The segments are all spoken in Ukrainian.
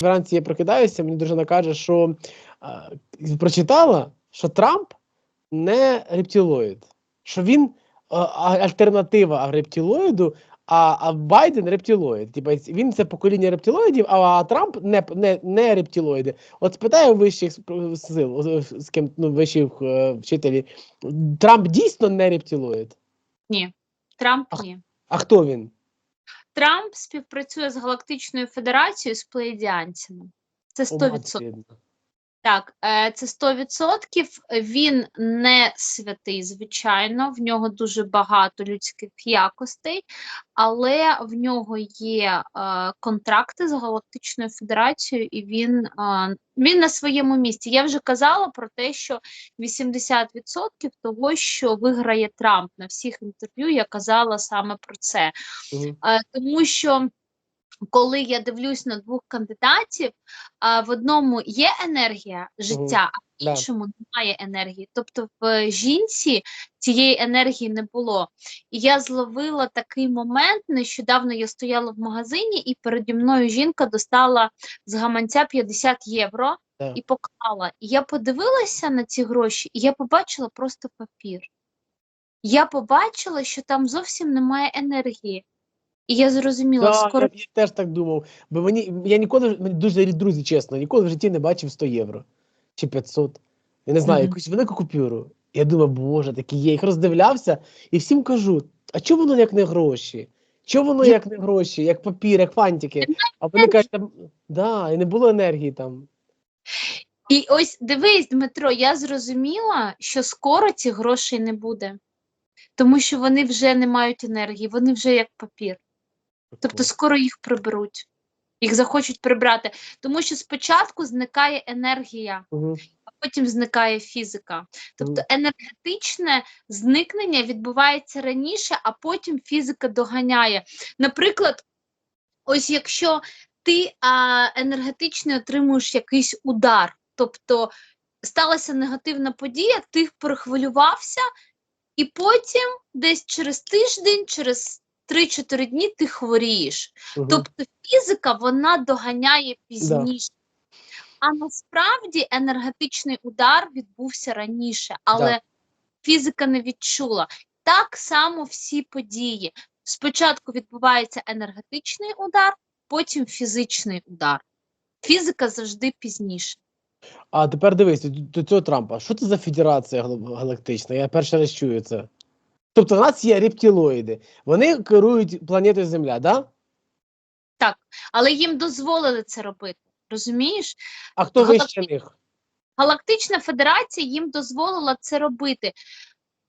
Вранці я прокидаюся, мені дружина каже, що а, прочитала, що Трамп не рептилоїд, що він а, а- альтернатива рептилоїду, а, а Байден рептилоїд. Типа він це покоління рептилоїдів, а Трамп не, не, не рептилоїди. От спитаю вищих сил, з ким ну, вищих е, вчителів, Трамп дійсно не рептилоїд. Ні. Трамп ні. А хто він? Трамп співпрацює з Галактичною Федерацією з плеєдіанцями. Це О, 100%. Так, е, це 100%. Він не святий, звичайно, в нього дуже багато людських якостей, але в нього є е, контракти з Галактичною Федерацією, і він, е, він на своєму місці. Я вже казала про те, що 80% того, що виграє Трамп на всіх інтерв'ю, я казала саме про це. Тому що коли я дивлюсь на двох кандидатів, а, в одному є енергія життя, а в іншому немає енергії. Тобто в жінці цієї енергії не було. І я зловила такий момент. Нещодавно я стояла в магазині, і переді мною жінка достала з гаманця 50 євро і поклала. І я подивилася на ці гроші, і я побачила просто папір. Я побачила, що там зовсім немає енергії. І я зрозуміла, Да, скоро я, я теж так думав. Бо мені я ніколи мені дуже друзі, чесно, ніколи в житті не бачив 100 євро чи 500. Я не знаю, Мгм. якусь велику купюру. Я думаю, боже, такі є. Їх роздивлявся і всім кажу: а чого воно як не гроші? Чого воно як не гроші, як папір, як фантики? А вони кажуть, да, і не було енергії там. І ось дивись, Дмитро, я зрозуміла, що скоро цих грошей не буде, тому що вони вже не мають енергії, вони вже як папір. Тобто скоро їх приберуть, їх захочуть прибрати. Тому що спочатку зникає енергія, Мгм. а потім зникає фізика. Тобто енергетичне зникнення відбувається раніше, а потім фізика доганяє. Наприклад, ось якщо ти а, енергетично отримуєш якийсь удар, тобто сталася негативна подія, ти перехвилювався, і потім десь через тиждень, через 3-4 дні ти хворієш. Мгм. Тобто фізика вона доганяє пізніше. А насправді енергетичний удар відбувся раніше, але Да. фізика не відчула. Так само всі події. Спочатку відбувається енергетичний удар, потім фізичний удар. Фізика завжди пізніше. А тепер дивись, до цього Трампа. Що це за федерація галактична? Я перший раз чую це. Тобто, у нас є рептилоїди. Вони керують планетою Земля, да? Але їм дозволили це робити. Розумієш? А хто Галакти- вище них? Галактична Федерація їм дозволила це робити.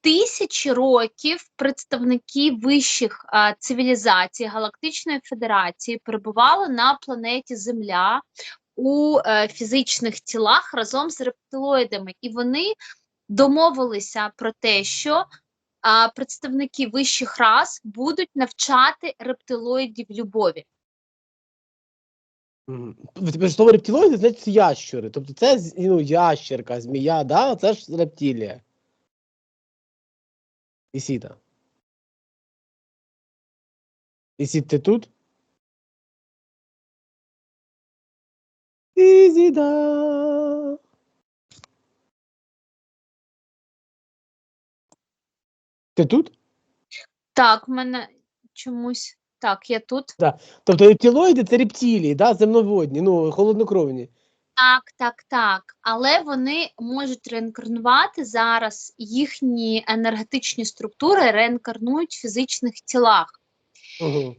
Тисячі років представники вищих а, цивілізацій Галактичної Федерації перебували на планеті Земля у е, фізичних тілах разом з рептилоїдами, і вони домовилися про те, що представники вищих рас будуть навчати рептилоїдів любові. Слово рептилоїди, значить ящури. Тобто це ну, ящерка, змія, да? це ж рептилія. Ісіта. Ісіт, ти тут? Ізіда. Ти тут? Так, в мене чомусь так, я тут. Тобто рептилоїди це рептилії, да? земноводні, ну, холоднокровні. Так, так, так. Але вони можуть реінкарнувати зараз їхні енергетичні структури реінкарнують в фізичних тілах. Угу.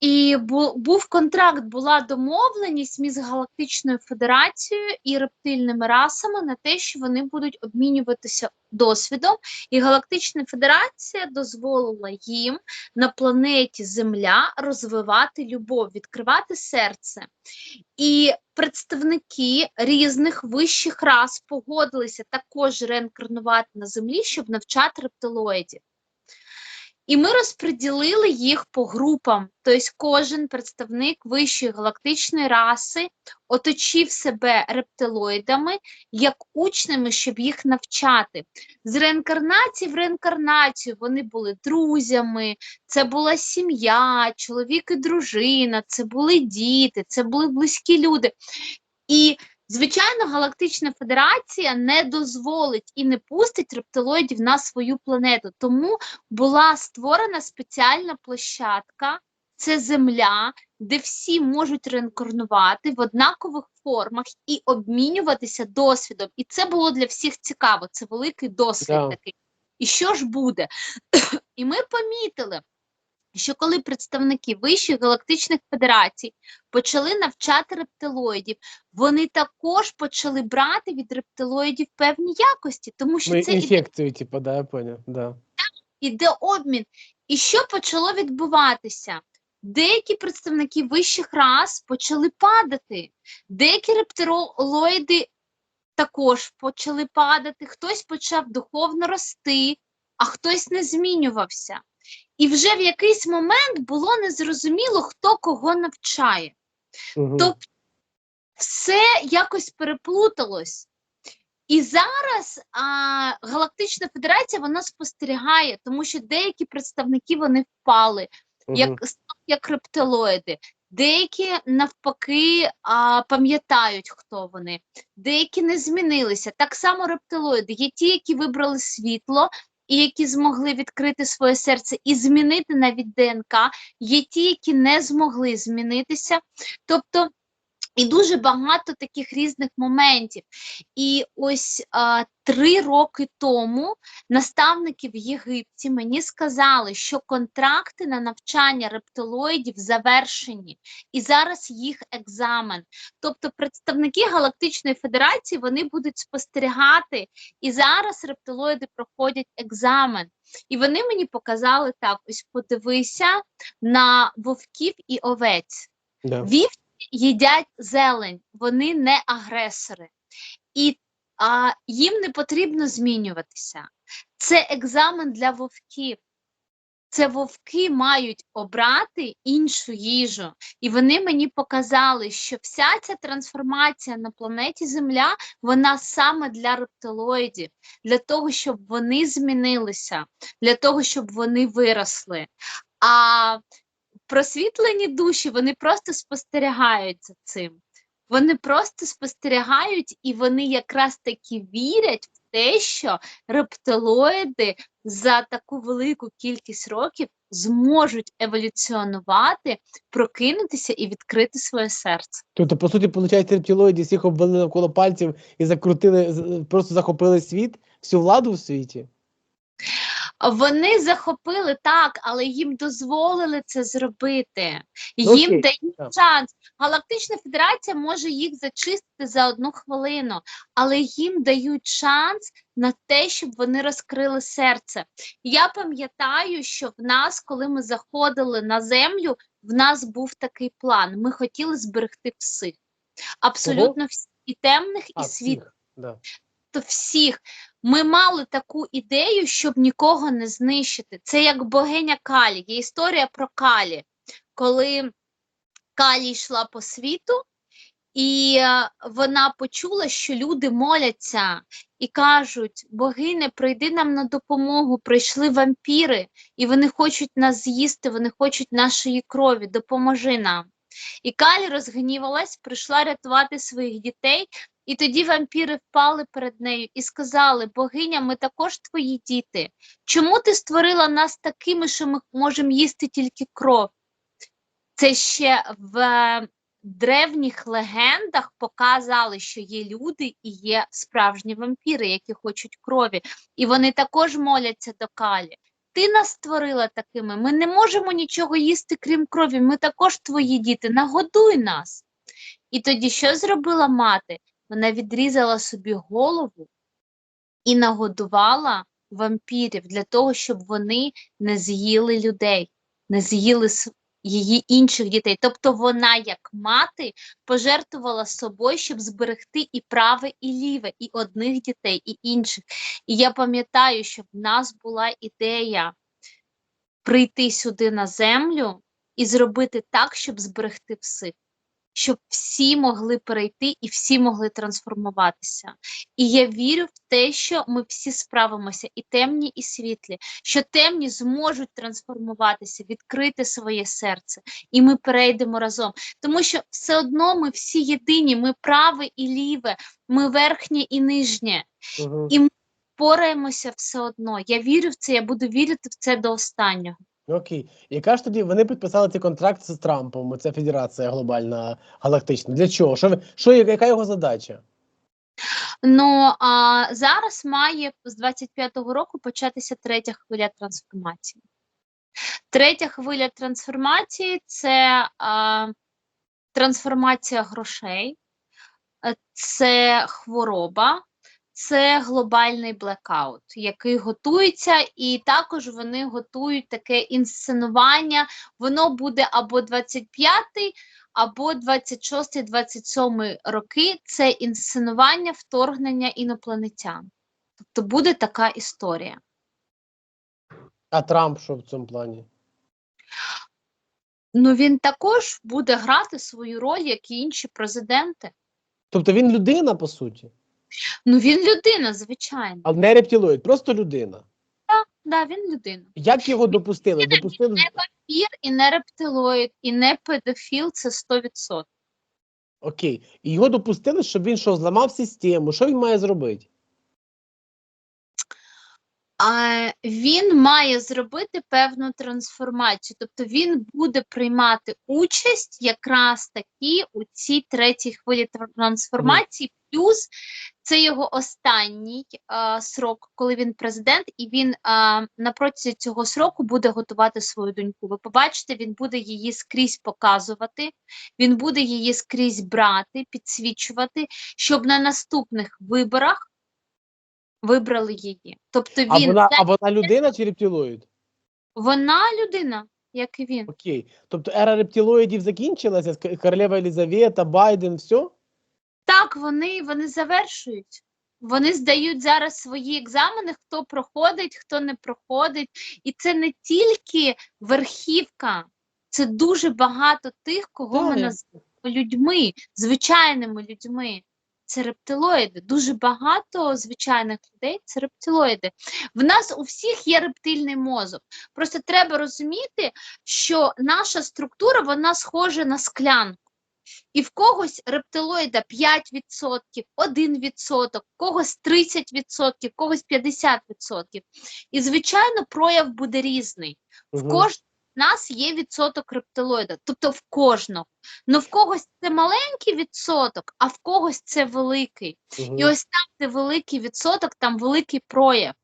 І бу- був контракт, була домовленість між Галактичною Федерацією і рептильними расами на те, що вони будуть обмінюватися досвідом, і Галактична Федерація дозволила їм на планеті Земля розвивати любов, відкривати серце. І представники різних вищих рас погодилися також реінкарнувати на землі, щоб навчати рептилоїдів. І ми розподілили їх по групам. Тобто кожен представник вищої галактичної раси оточив себе рептилоїдами як учнями, щоб їх навчати. З реінкарнації в реінкарнацію вони були друзями, це була сім'я, чоловік і дружина, це були діти, це були близькі люди. І Звичайно, Галактична Федерація не дозволить і не пустить рептилоїдів на свою планету. Тому була створена спеціальна площадка, це Земля, де всі можуть реінкарнувати в однакових формах і обмінюватися досвідом. І це було для всіх цікаво. Це великий досвід Да. такий. І що ж буде? І ми помітили, що коли представники вищих галактичних федерацій почали навчати рептилоїдів, вони також почали брати від рептилоїдів певні якості, тому що Ну, це іде, типу, да, я понял, да. іде обмін. І що почало відбуватися? Деякі представники вищих рас почали падати, деякі рептилоїди також почали падати, хтось почав духовно рости, а хтось не змінювався. І вже в якийсь момент було незрозуміло, хто кого навчає. Угу. Тобто все якось переплуталось. І зараз а, Галактична Федерація вона спостерігає, тому що деякі представники вони впали, як, як рептилоїди, деякі навпаки а, пам'ятають, хто вони, деякі не змінилися. Так само рептилоїди. Є ті, які вибрали світло. І які змогли відкрити своє серце і змінити навіть ДНК, є ті, які не змогли змінитися. Тобто і дуже багато таких різних моментів. І ось а, три роки тому наставники в Єгипті мені сказали, що контракти на навчання рептилоїдів завершені, і зараз їх екзамен. Тобто представники Галактичної Федерації вони будуть спостерігати, і зараз рептилоїди проходять екзамен. І вони мені показали так: ось подивися на вовків і овець. Да. Вівці їдять зелень, вони не агресори, і а, їм не потрібно змінюватися. Це екзамен для вовків. Це вовки мають обрати іншу їжу. І вони мені показали, що вся ця трансформація на планеті Земля, вона саме для рептилоїдів, для того, щоб вони змінилися, для того, щоб вони виросли. А просвітлені душі вони просто спостерігають за цим. Вони просто спостерігають і вони якраз таки вірять в те, що рептилоїди за таку велику кількість років зможуть еволюціонувати, прокинутися і відкрити своє серце. Тобто, по суті, виходить, рептилоїді всіх обвели навколо пальців і закрутили, просто захопили світ, всю владу в світі. Вони захопили так, але їм дозволили це зробити. Їм окей, дають шанс. Галактична Федерація може їх зачистити за одну хвилину, але їм дають шанс на те, щоб вони розкрили серце. Я пам'ятаю, що в нас, коли ми заходили на землю, в нас був такий план. Ми хотіли зберегти всіх. Абсолютно всіх і темних, і А, світлих да. то всіх. Ми мали таку ідею, щоб нікого не знищити. Це як богиня Калі. Є історія про Калі, коли Калі йшла по світу, і е, вона почула, що люди моляться і кажуть: богине, прийди нам на допомогу, прийшли вампіри, і вони хочуть нас з'їсти, вони хочуть нашої крові, допоможи нам. І Калі розгнівалась, прийшла рятувати своїх дітей, і тоді вампіри впали перед нею і сказали: Богиня, ми також твої діти. Чому ти створила нас такими, що ми можемо їсти тільки кров? Це ще в е, древніх легендах показали, що є люди і є справжні вампіри, які хочуть крові, і вони також моляться до Калі. Ти нас створила такими, ми не можемо нічого їсти, крім крові. Ми також твої діти, нагодуй нас. І тоді що зробила мати? Вона відрізала собі голову і нагодувала вампірів для того, щоб вони не з'їли людей, не з'їли її інших дітей. Тобто вона, як мати, пожертвувала собою, щоб зберегти і праве, і ліве, і одних дітей, і інших. І я пам'ятаю, що в нас була ідея прийти сюди на землю і зробити так, щоб зберегти всіх, щоб всі могли перейти і всі могли трансформуватися. І я вірю в те, що ми всі справимося, і темні, і світлі, що темні зможуть трансформуватися, відкрити своє серце, і ми перейдемо разом. Тому що все одно ми всі єдині, ми праве і ліве, ми верхнє і нижнє. Угу. І- Пораємося все одно. Я вірю в це, я буду вірити в це до останнього. Окей. Яка ж тоді вони підписали цей контракт з Трампом? Це федерація глобальна галактична. Для чого? Що що яка його задача? Ну а зараз має з 25-го року початися третя хвиля трансформації. Третя хвиля трансформації це а, трансформація грошей, це хвороба, це глобальний блекаут, який готується, і також вони готують таке інсценування. Воно буде або 25-й, або 26-27 роки. Це інсценування вторгнення інопланетян. Тобто буде така історія. А Трамп що в цьому плані? Ну він також буде грати свою роль, як і інші президенти. Тобто він людина, по суті, Ну він людина, звичайно. Але не рептилоїд, просто людина. Да, він людина. Як його допустили? Допустили Не вампір і не рептилоїд, і не педофіл це 100%. окей. І його допустили, щоб він що, зламав систему. Що він має зробити? Він має зробити певну трансформацію, тобто він буде приймати участь якраз таки у цій третій хвилі трансформації. Плюс це його останній а, срок, коли він президент, і він на протязі цього сроку буде готувати свою доньку. Ви побачите, він буде її скрізь показувати, він буде її скрізь брати, підсвічувати, щоб на наступних виборах вибрали її. Тобто А він вона, а вона людина чи рептилоїд? вона людина, як і він. Окей. Тобто ера рептилоїдів закінчилася, королева Елізавета, Байден, все? Так, вони, вони завершують. Вони здають зараз свої екзамени, хто проходить, хто не проходить. І це не тільки верхівка, це дуже багато тих, кого ми Так. називаємо людьми, звичайними людьми. Це рептилоїди. Дуже багато звичайних людей це рептилоїди. В нас у всіх є рептильний мозок. Просто треба розуміти, що наша структура вона схожа на склянку. І в когось рептилоїда 5%, 1%, в когось 30%, в когось 50%. І, звичайно, прояв буде різний. В кожного нас є відсоток рептилоїда, тобто в кожного. Ну в когось це маленький відсоток, а в когось це великий. Мгм. І ось там, де великий відсоток, там великий прояв.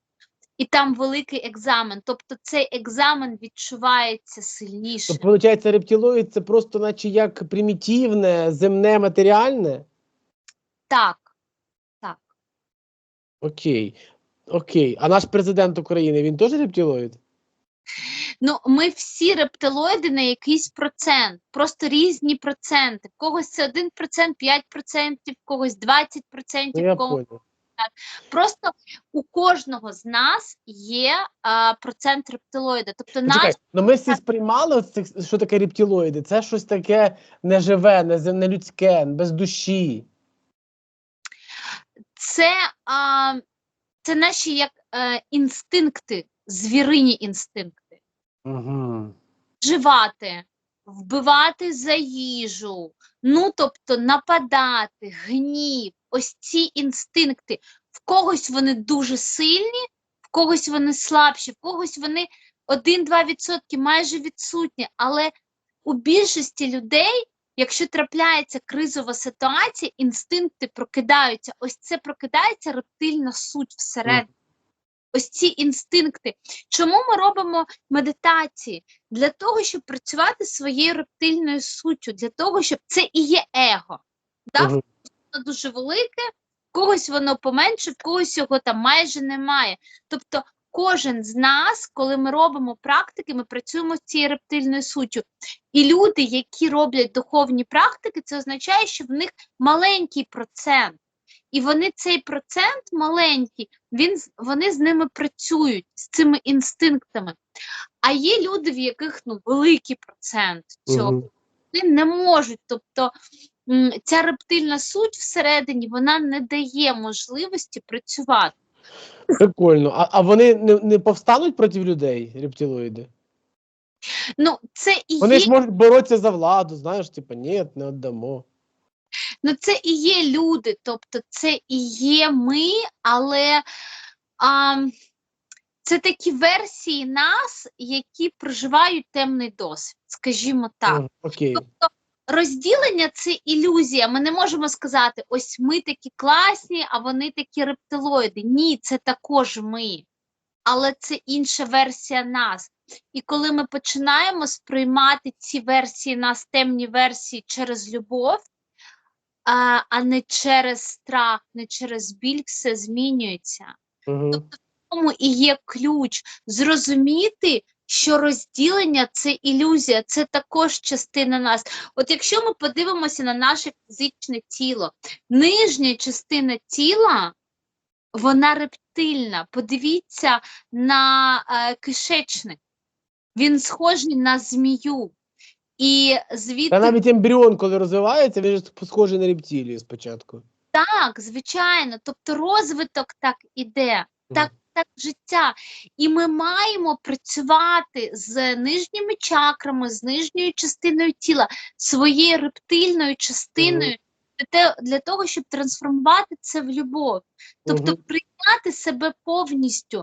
І там великий екзамен. Тобто цей екзамен відчувається сильніше. Тобто, виходить, рептилоїд це просто наче як примітивне, земне, матеріальне? Так. Окей. Окей. А наш президент України, він теж рептилоїд? Ну, ми всі рептилоїди на якийсь процент, просто різні проценти. В когось це 1%, 5%, в когось 20%, Ну, в когось просто у кожного з нас є а, процент рептилоїда. Тобто Ну, наш ну ми всі сприймали, цих- що таке рептилоїди. Це щось таке неживе, не, не без душі. це, а, це наші як е, інстинкти, звірині інстинкти. Угу. Вживати, вбивати за їжу, ну тобто нападати, гнів, ось ці інстинкти. В когось вони дуже сильні, в когось вони слабші, в когось вони 1-2% майже відсутні. Але у більшості людей, якщо трапляється кризова ситуація, інстинкти прокидаються. Ось це прокидається рептильна суть всередині. Ось ці інстинкти. Чому ми робимо медитації? Для того, щоб працювати своєю рептильною суттю, для того, щоб це і є его. Мгм. Воно дуже велике, в когось воно поменше, в когось його там майже немає. Тобто кожен з нас, коли ми робимо практики, ми працюємо з цією рептильною суттю. І люди, які роблять духовні практики, це означає, що в них маленький процент. І вони цей процент маленький, він, вони з ними працюють, з цими інстинктами. А є люди, в яких ну великий процент цього вони не можуть. Тобто ця рептильна суть всередині вона не дає можливості працювати. Прикольно. А, а вони не, не повстануть проти людей, рептилоїди? Ну, це і Вони є, ж можуть боротися за владу, знаєш, типу, ні, не віддамо. Ну, це і є люди, тобто це і є ми, але а, це такі версії нас, які проживають темний досвід, скажімо так. Мгм, Окей. Розділення це ілюзія. Ми не можемо сказати, ось ми такі класні, а вони такі рептилоїди. Ні, це також ми. Але це інша версія нас. І коли ми починаємо сприймати ці версії нас, темні версії через любов, а, а не через страх, не через біль, все змінюється Мгм. тому і є ключ зрозуміти, що розділення це ілюзія, це також частина нас. От якщо ми подивимося на наше фізичне тіло, нижня частина тіла, вона рептильна. Подивіться на е, кишечник. Він схожий на змію. І звідти Та навіть ембріон, коли розвивається, він ж схожий на рептилію спочатку. Так, звичайно. Тобто розвиток так іде, так, так життя. І ми маємо працювати з нижніми чакрами, з нижньою частиною тіла, своєю рептильною частиною для, те, для того, щоб трансформувати це в любов. Тобто Мгм. прийняти себе повністю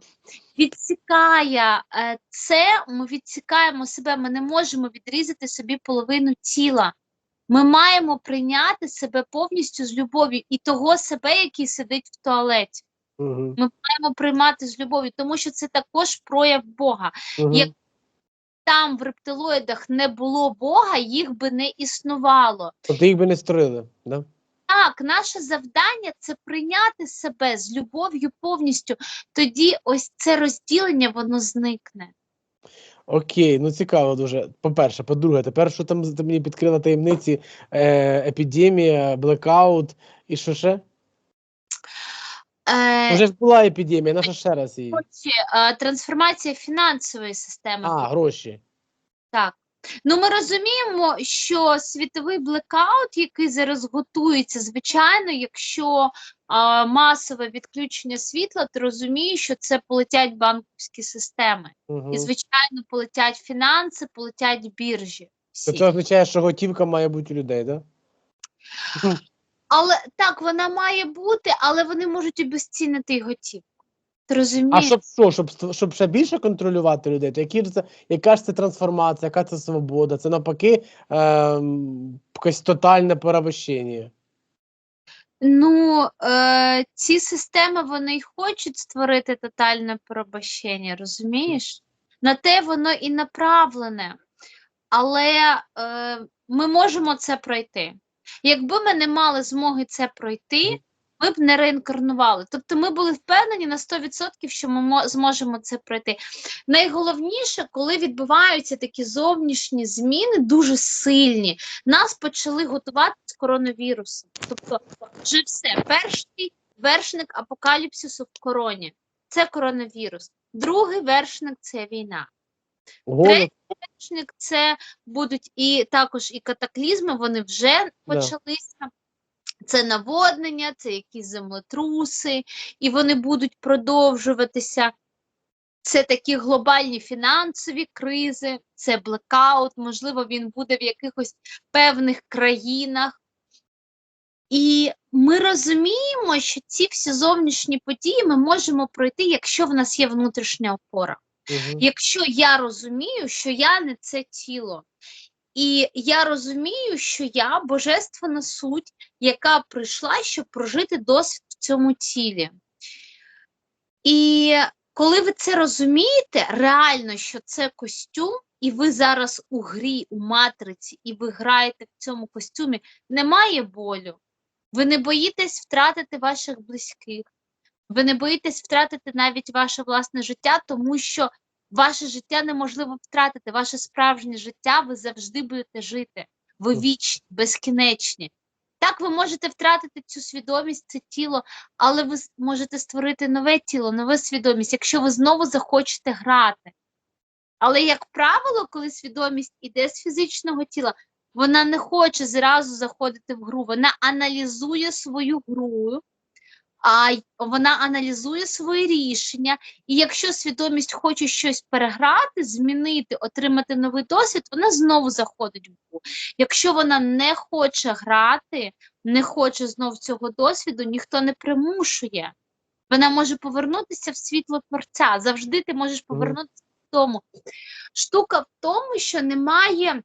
відсікає е, це, ми відсікаємо себе, ми не можемо відрізати собі половину тіла. Ми маємо прийняти себе повністю з любов'ю і того себе, який сидить в туалеті. Мгм. Маємо приймати з любов'ю, тому що це також прояв Бога. Як- Там в рептилоїдах не було Бога, їх би не існувало. Тобто їх би не створили, да? Так, наше завдання це прийняти себе з любов'ю повністю. Тоді ось це розділення воно зникне. Окей, ну цікаво дуже. По-перше, по-друге, тепер що там ти мені підкрила таємниці е, епідемія, блекаут і що ще? Е, Вже ж була епідемія, наша ще раз її. Отже, е, трансформація фінансової системи. А, гроші. Так. Ну, ми розуміємо, що світовий блекаут, який зараз готується, звичайно, якщо а, масове відключення світла, ти розумієш, що це полетять банківські системи. Угу. І, звичайно, полетять фінанси, полетять біржі. Всі. Це означає, що готівка має бути у людей, так? Да? Але так, вона має бути, але вони можуть обезцінити готівку. Ти А щоб що, щоб, щоб ще більше контролювати людей, то які ж це, яка ж це трансформація, яка це свобода? Це навпаки ем, якесь тотальне порабощення. Ну, е, ці системи вони й хочуть створити тотальне порабощення, розумієш? На те воно і направлене. Але е, ми можемо це пройти. Якби ми не мали змоги це пройти, ми б не реінкарнували. Тобто ми були впевнені на 100%, що ми мо- зможемо це пройти. Найголовніше, коли відбуваються такі зовнішні зміни, дуже сильні, нас почали готувати з коронавірусом. Тобто, вже все, перший вершник апокаліпсису в короні це коронавірус, другий вершник це війна. Голод, Вершник це будуть і також і катаклізми, вони вже почалися. Це наводнення, це якісь землетруси, і вони будуть продовжуватися. Це такі глобальні фінансові кризи, це блекаут, можливо, він буде в якихось певних країнах. І ми розуміємо, що ці всі зовнішні події ми можемо пройти, якщо в нас є внутрішня опора. Якщо я розумію, що я не це тіло, і я розумію, що я божественна суть, яка прийшла, щоб прожити досвід в цьому тілі. І коли ви це розумієте, реально, що це костюм, і ви зараз у грі, у матриці, і ви граєте в цьому костюмі, немає болю. Ви не боїтесь втратити ваших близьких, ви не боїтесь втратити навіть ваше власне життя, тому що ваше життя неможливо втратити, ваше справжнє життя ви завжди будете жити. Ви вічні, безкінечні. Так, ви можете втратити цю свідомість, це тіло, але ви можете створити нове тіло, нову свідомість, якщо ви знову захочете грати. Але, як правило, коли свідомість іде з фізичного тіла, вона не хоче зразу заходити в гру. Вона аналізує свою гру, а вона аналізує свої рішення. І якщо свідомість хоче щось переграти, змінити, отримати новий досвід, вона знову заходить в гру. Якщо вона не хоче грати, не хоче знов цього досвіду, ніхто не примушує. Вона може повернутися в світло творця. Завжди ти можеш повернутися в тому. Штука в тому, що немає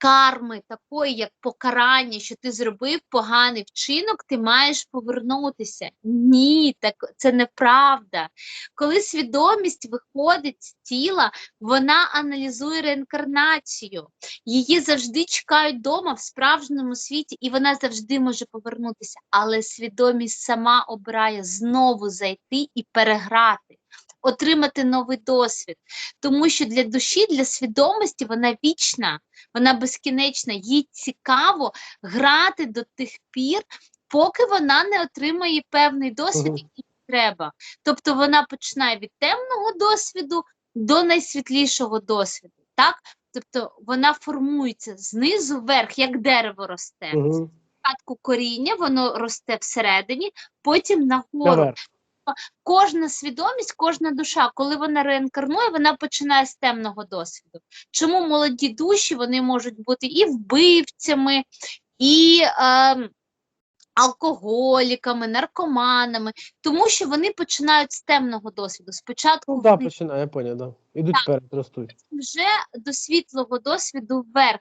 карми такої, як покарання, що ти зробив поганий вчинок, ти маєш повернутися. Ні, так це неправда. Коли свідомість виходить з тіла, вона аналізує реінкарнацію. Її завжди чекають вдома в справжньому світі, і вона завжди може повернутися. Але свідомість сама обирає знову зайти і переграти, отримати новий досвід. Тому що для душі, для свідомості вона вічна, вона безкінечна. Їй цікаво грати до тих пір, поки вона не отримає певний досвід, який треба. Тобто вона починає від темного досвіду до найсвітлішого досвіду. Так? Тобто вона формується знизу вверх, як дерево росте. Угу. Спочатку коріння, воно росте всередині, потім нагору. Кожна свідомість, кожна душа, коли вона реінкарнує, вона починає з темного досвіду. Чому молоді душі вони можуть бути і вбивцями, і е, алкоголіками, наркоманами, тому що вони починають з темного досвіду. Спочатку Ну, да, вони починаю, я поняв, да. Ідуть вперед, ростуть. вже до світлого досвіду вверх.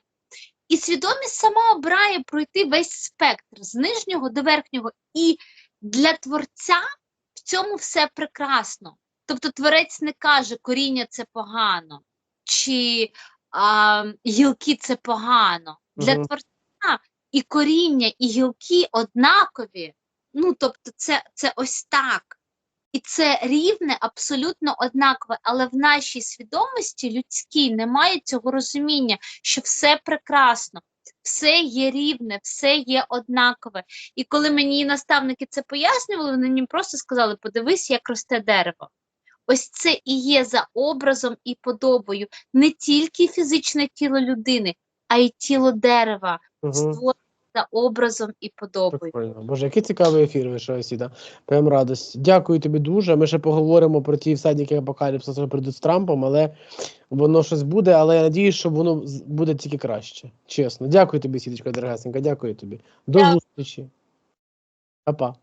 І свідомість сама обирає пройти весь спектр з нижнього до верхнього. І для творця цьому все прекрасно. Тобто творець не каже, коріння це погано, чи а, гілки це погано. Для Мгм. творця і коріння, і гілки однакові. Ну, тобто, це, це ось так. І це рівне абсолютно однакове, але в нашій свідомості людській немає цього розуміння, що все прекрасно, все є рівне, все є однакове. І коли мені наставники це пояснювали, вони мені просто сказали: подивись, як росте дерево. Ось це і є за образом і подобою не тільки фізичне тіло людини, а й тіло дерева, Угу. За образом і подобою. Прикольно. Боже, який цікавий ефір вийшов Сіда. Прям радость. Дякую тобі дуже. Ми ще поговоримо про ті всадники апокаліпсу, що прийдуть з Трампом, але воно щось буде, але я надіюсь, що воно буде тільки краще. Чесно. Дякую тобі, Сідочка дорогасенька. Дякую тобі. До Дякую. зустрічі. Па-па.